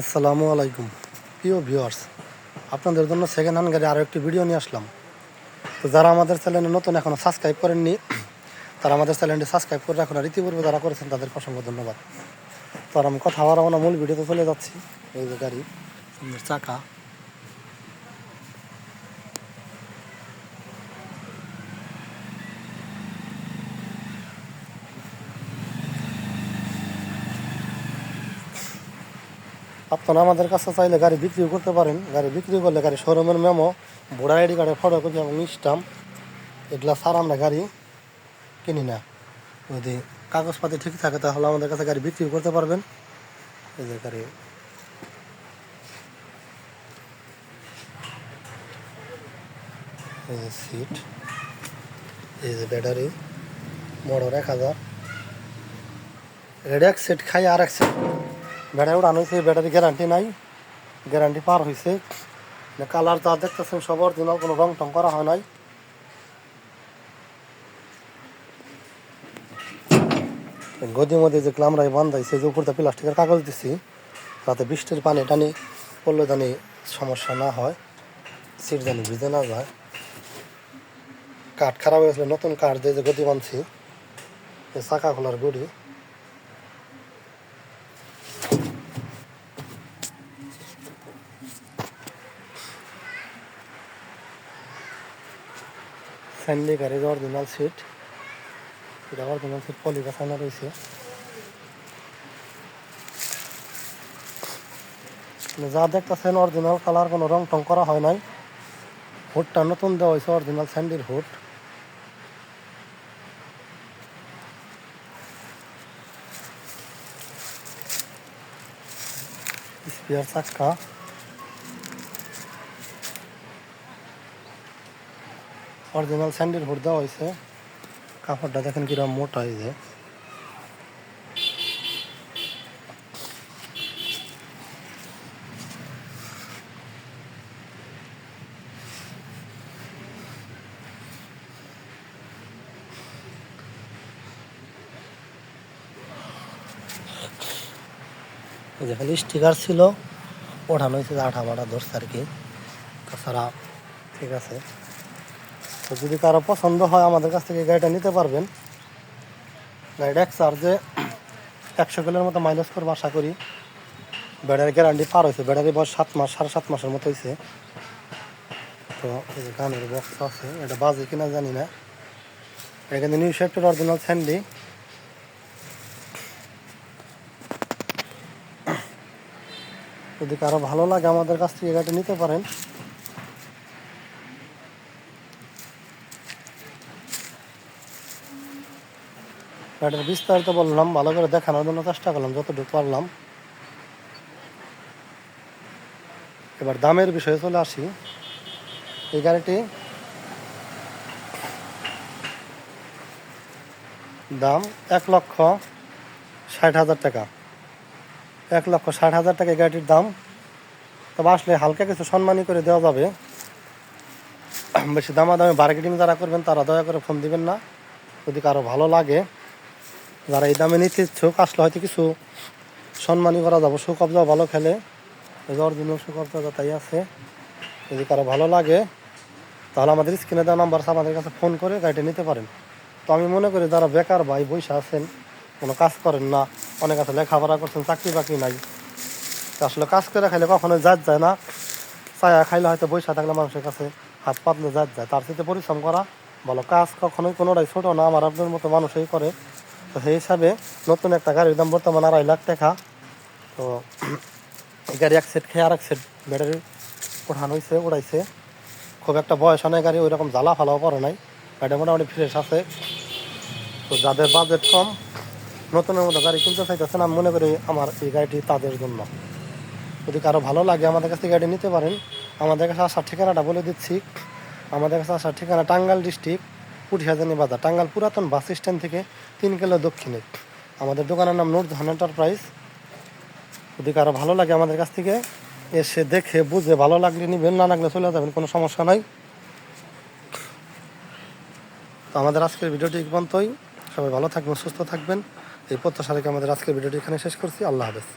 আসসালামু আলাইকুম। প্রিয় ভিউয়ার্স, আপনাদের জন্য সেকেন্ড হ্যান্ড গাড়ি আরও একটি ভিডিও নিয়ে আসলাম। তো যারা আমাদের চ্যানেলে নতুন এখনও সাবস্ক্রাইব করেননি, তারা আমাদের চ্যানেলটি সাবস্ক্রাইব করে রাখুন আর ইতিপূর্বে যারা করেছেন, তাদেরকে অসংখ্য ধন্যবাদ। তো আর আমি কথা হওয়ার আমার মূল ভিডিওতে চলে যাচ্ছি। এই যে গাড়ি চাকা। আপনারা আমাদের কাছে চাইলে গাড়ি বিক্রিও করতে পারেন। গাড়ি বিক্রি করলে গাড়ি শোরুমের মেমো ভোটার আইডি কার্ডের ফটোকপি এবং স্টাম্প এগুলা ছাড়া আমরা গাড়ি কিনি না। যদি কাগজপাতি ঠিক থাকে তাহলে আমাদের কাছে গাড়ি বিক্রি করতে পারবেন। যে গাড়ি। এই যে সিট এই যে ব্যাটারি মোটর এক হাজার। এটা এক সেট খাই আর এক সেট ব্যাটারি উড়ানো হয়েছে ব্যাটারি গ্যারান্টি নাই গ্যারান্টি পার হয়েছে। কালার যা দেখতেছেন সব অরিজিনাল কোনো রং টং করা হয় নাই। গদি মধ্যে যে ক্লামরাই বান্ধাইছে, যে উপরতে প্লাস্টিকের কাগজ দিছি, তাতে বৃষ্টির পানি টানি পড়লে জানি সমস্যা না হয় সিট জানি ভিজে না যায়। কাঠ খারাপ হয়েছিল নতুন কাঠ দিয়ে যে গদি বানছি এই চাকা খোলার গুড়ি। স্যান্ডি গাড়ির অরিজিনাল সিট এটা অরিজিনাল সিট পলি বসানো রয়েছে। মানে যা দেখতেছেন অরিজিনাল কালার কোনো রং টং করা হয় নাই। হুডটা নতুন দেওয়া হয়েছে অরিজিনাল স্যান্ডির হুড। স্পিয়ার চাক্কা। অরিজিনাল স্যান্ডেল হুড দেওয়া হয়েছে। কাপড়টা দেখেন কীরকম মোটা এই যে। এই যে খালি স্টিকার ছিল, ওঠানো হয়েছে আঠা মাঠা ধরছে আর কি। তাছাড়া ঠিক আছে। তো যদি কারও পছন্দ হয়, আমাদের কাছ থেকে গাড়িটা নিতে পারবেন। গাড়িটা এক চার্জে একশো কিলোর মতো মাইলেজ করব আশা করি। ব্যাটারি গ্যারান্টি পার হয়েছে। ব্যাটারি বয়স সাত মাস, সাড়ে সাত মাসের মতো হয়েছে। তো এই যে গানের বক্স আছে, এটা বাজে কিনা জানি না। এটা কিন্তু নিউ শেফটের অরিজিনাল স্যান্ডি যদি কারও ভালো লাগে আমাদের কাছ থেকে গাড়িটা নিতে পারেন। গাড়ির বিস্তারিত বললাম, ভালো করে দেখানোর জন্য চেষ্টা করলাম, যতটুকু পারলাম। এবার দামের বিষয়ে চলে আসি। এই গাড়িটি দাম এক লক্ষ ষাট হাজার টাকা। এক লক্ষ ষাট হাজার টাকা গাড়িটির দাম। তবে আসলে হালকা কিছু সম্মানী করে দেওয়া যাবে। বেশি দামাদামি মার্কেটিং যারা করবেন তারা দয়া করে ফোন দিবেন না। যদি কারও ভালো লাগে যারা এই দামে নিতে ইচ্ছুক, আসলে হয়তো কিছু সম্মানী করা যাব। সুকবজা ভালো খেলে। অরিজিনাল সুকবজা তাই আছে। যদি কারও ভালো লাগে, তাহলে আমাদের স্ক্রিনে দেওয়া নাম্বার আমাদের কাছে ফোন করে গাড়িটা নিতে পারেন। তো আমি মনে করি যারা বেকার ভাই বসে আছেন, কোনো কাজ করেন না। অনেক আছে লেখাপড়া করছেন, চাকরি বাকরি নাই। আসলে কাজ করে খাইলে কখনো যাত যায় না। চায়া খাইলে হয়তো বৈশা থাকলে মানুষের কাছে হাত পাতলে যাত যায়। তার সাথে পরিশ্রম করা ভালো। কাজ কখনোই কোনোটাই ছোটো না। আমার আপনার মতো মানুষই করে। তো সেই হিসাবে নতুন একটা গাড়ির দাম বর্তমান আড়াই লাখ টাকা। তো এই গাড়ি এক সেট খেয়ে আর এক সেট ব্যাটারি ওঠানো হয়েছে উড়াইছে। খুব একটা বয়স অনেক গাড়ি ওই রকম জ্বালা ফালাও পড়ে নাই। গাড়িটা মোটামুটি ফ্রেশ আছে। তো যাদের বাজেট কম, নতুনের মতো গাড়ি কিনতে চাইতেছেন, আমি মনে করি আমার এই গাড়িটি তাদের জন্য। যদি কারও ভালো লাগে আমাদের কাছে গাড়ি নিতে পারেন, আমাদের কাছে আসার ঠিকানাটা বলে দিচ্ছি। আমাদের কাছে আসার ঠিকানা টাঙ্গাইল ডিস্ট্রিক্ট পুঠিয়াজানি বাজার। টাঙ্গাল পুরাতন বাস স্ট্যান্ড থেকে তিন কিলো দক্ষিণে। আমাদের দোকানের নাম নূরজাহান এন্টারপ্রাইজ যদি কারও ভালো লাগে আমাদের কাছ থেকে, এসে দেখে, বুঝে, ভালো লাগলে নিবেন, না লাগলে চলে যাবেন, কোনো সমস্যা নাই। তো আমাদের আজকের ভিডিওটি পর্যন্তই। সবাই ভালো থাকবেন, সুস্থ থাকবেন। এই প্রত্যাশা রেখে আমাদের আজকের ভিডিওটি এখানে শেষ করছি। আল্লাহ হাফেজ।